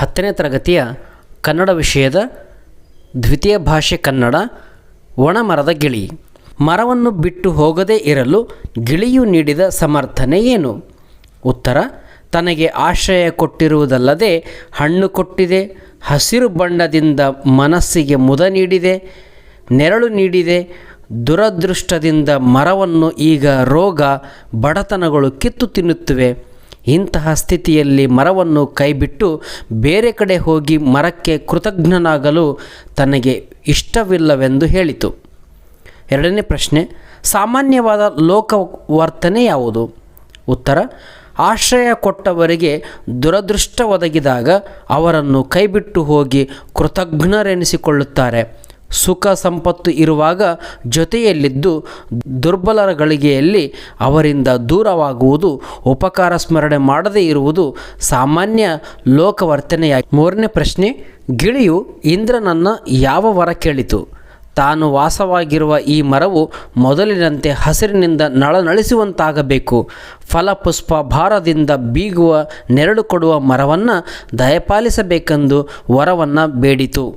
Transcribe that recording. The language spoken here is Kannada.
ಹತ್ತನೇ ತರಗತಿಯ ಕನ್ನಡ ವಿಷಯದ ದ್ವಿತೀಯ ಭಾಷೆ ಕನ್ನಡ, ಒಣಮರದ ಗಿಳಿ. ಮರವನ್ನು ಬಿಟ್ಟು ಹೋಗದೇ ಇರಲು ಗಿಳಿಯು ನೀಡಿದ ಸಮರ್ಥನೆ ಏನು? ಉತ್ತರ, ತನಗೆ ಆಶ್ರಯ ಕೊಟ್ಟಿರುವುದಲ್ಲದೆ ಹಣ್ಣು ಕೊಟ್ಟಿದೆ, ಹಸಿರು ಬಣ್ಣದಿಂದ ಮನಸ್ಸಿಗೆ ಮುದ ನೀಡಿದೆ, ನೆರಳು ನೀಡಿದೆ, ದುರದೃಷ್ಟದಿಂದ ಮರವನ್ನು ಈಗ ರೋಗ, ಬಡತನಗಳು ಕಿತ್ತು ತಿನ್ನುತ್ತಿವೆ. ಇಂತಹ ಸ್ಥಿತಿಯಲ್ಲಿ ಮರವನ್ನು ಕೈಬಿಟ್ಟು ಬೇರೆ ಕಡೆ ಹೋಗಿ ಮರಕ್ಕೆ ಕೃತಜ್ಞನಾಗಲು ತನಗೆ ಇಷ್ಟವಿಲ್ಲವೆಂದು ಹೇಳಿತು. ಎರಡನೇ ಪ್ರಶ್ನೆ, ಸಾಮಾನ್ಯವಾದ ಲೋಕವರ್ತನೆ ಯಾವುದು? ಉತ್ತರ, ಆಶ್ರಯ ಕೊಟ್ಟವರಿಗೆ ದುರದೃಷ್ಟ ಒದಗಿದಾಗ ಅವರನ್ನು ಕೈಬಿಟ್ಟು ಹೋಗಿ ಕೃತಜ್ಞರೆನಿಸಿಕೊಳ್ಳುತ್ತಾರೆ. ಸುಖ ಸಂಪತ್ತು ಇರುವಾಗ ಜೊತೆಯಲ್ಲಿದ್ದು ದುರ್ಬಲರ ಗಳಿಗೆಯಲ್ಲಿ ಅವರಿಂದ ದೂರವಾಗುವುದು, ಉಪಕಾರ ಸ್ಮರಣೆ ಮಾಡದೇ ಇರುವುದು ಸಾಮಾನ್ಯ ಲೋಕವರ್ತನೆಯಾಗಿ. ಮೂರನೇ ಪ್ರಶ್ನೆ, ಗಿಳಿಯು ಇಂದ್ರನನ್ನು ಯಾವ ವರ ಕೇಳಿತು? ತಾನು ವಾಸವಾಗಿರುವ ಈ ಮರವು ಮೊದಲಿನಂತೆ ಹಸಿರಿನಿಂದ ನಳನಳಿಸುವಂತಾಗಬೇಕು. ಫಲಪುಷ್ಪ ಭಾರದಿಂದ ಬೀಗುವ ನೆರಳು ಕೊಡುವ ಮರವನ್ನು ದಯಪಾಲಿಸಬೇಕೆಂದು ವರವನ್ನು ಬೇಡಿತು.